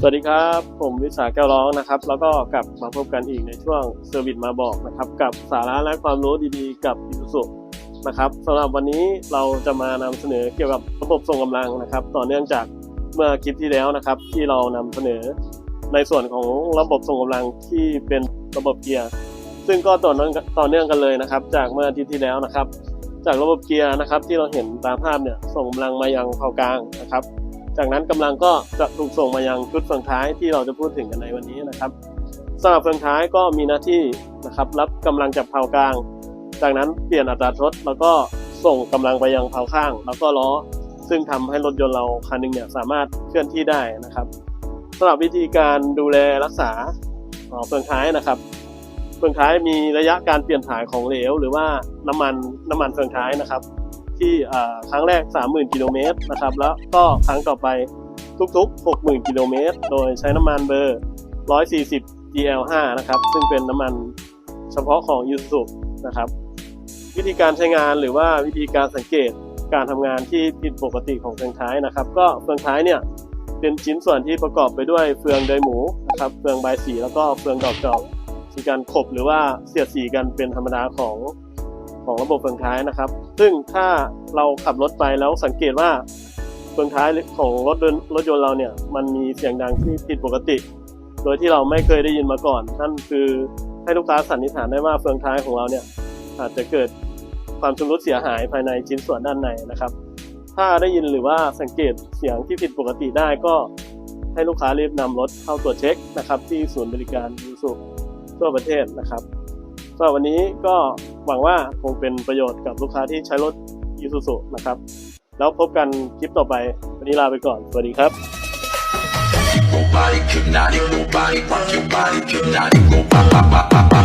สวัสดีครับ ผมวิสาแก้วร้องนะครับ แล้วก็กลับมาพบกันอีกในช่วงเซอร์วิสมาบอกนะครับ กับสาระและความรู้ดีๆ กับอิสุสุนะครับสำหรับวันนี้เราจะมานำเสนอเกี่ยวกับระบบส่งกำลังนะครับ ต่อเนื่องจากเมื่อคลิปที่แล้วนะครับ ที่เรานำเสนอในส่วนของระบบส่งกำลังที่เป็นระบบเกียร์ ซึ่งก็ต่อเนื่องต่อเนื่องกันเลยนะครับ จากเมื่ออาทิตย์ที่แล้วนะครับ จากระบบเกียร์นะครับ ที่เราเห็นตามภาพเนี่ยส่งกำลังมายังเผากลางนะครับ จากนั้นกำลังก็จะถูกส่งมายังชุดเฟืองท้ายที่เราจะพูดถึงกันในวันนี้นะครับสำหรับเฟืองท้ายก็มีหน้าที่นะครับรับกำลังจากเผากลาง จากนั้นเปลี่ยนอัตราทดแล้วก็ส่งกำลังไปยังเผาข้าง แล้วก็ล้อ ซึ่งทำให้รถยนต์เราคันหนึงเนี่ยสามารถเคลื่อนที่ได้นะครับสำหรับวิธีการดูแลรักษาเฟืองท้ายนะครับเฟืองท้ายมีระยะการเปลี่ยนถ่ายของเหลว หรือว่าน้ำมันน้ำมันเฟืองท้ายนะครับ ที่ครั้งแรก 30,000 กิโลเมตรนะครับ แล้วก็ครั้งต่อไปทุกๆ 60,000 กิโลเมตร โดยใช้น้ำมันเบอร์ 140 GL5 นะครับ ซึ่งเป็นน้ำมันเฉพาะของ u s u นะครับ วิธีการใช้งานหรือว่าวิธีการสังเกตการทำงานที่ผิดปกติของเฟืองท้ายนะครับ ก็เฟืองท้ายเนี่ยเป็นชิ้นส่วนที่ประกอบไปด้วยเฟืองเดยหมูนะครับ เฟืองใบสีแล้วก็เฟืองดอกจอกมีการขบหรือว่าเสียดสีกันเป็นธรรมดาของ ของระบบเฟืองท้ายนะครับ ซึ่งถ้าเราขับรถไปแล้วสังเกตว่าเฟืองท้ายของรถยนต์รถยนต์เราเนี่ยมันมีเสียงดังที่ผิดปกติ โดยที่เราไม่เคยได้ยินมาก่อน นั่นคือให้ลูกค้าสันนิษฐานได้ว่าเฟืองท้ายของเราเนี่ยอาจจะเกิดความชำรุดเสียหายภายในชิ้นส่วนด้านในนะครับ ถ้าได้ยินหรือว่าสังเกตเสียงที่ผิดปกติได้ก็ให้ลูกค้ารีบนำรถเข้าตรวจเช็คนะครับ ที่ศูนย์บริการยูสุทั่วประเทศนะครับสำหรับวันนี้ก็ หวังว่าคงเป็นประโยชน์กับลูกค้าที่ใช้รถ i s u z u นะครับ แล้วพบกันคลิปต่อไป วันนี้ลาไปก่อน สวัสดีครับ Nobody could not it, nobody rock your body could not it, go pop pop pop pop pop.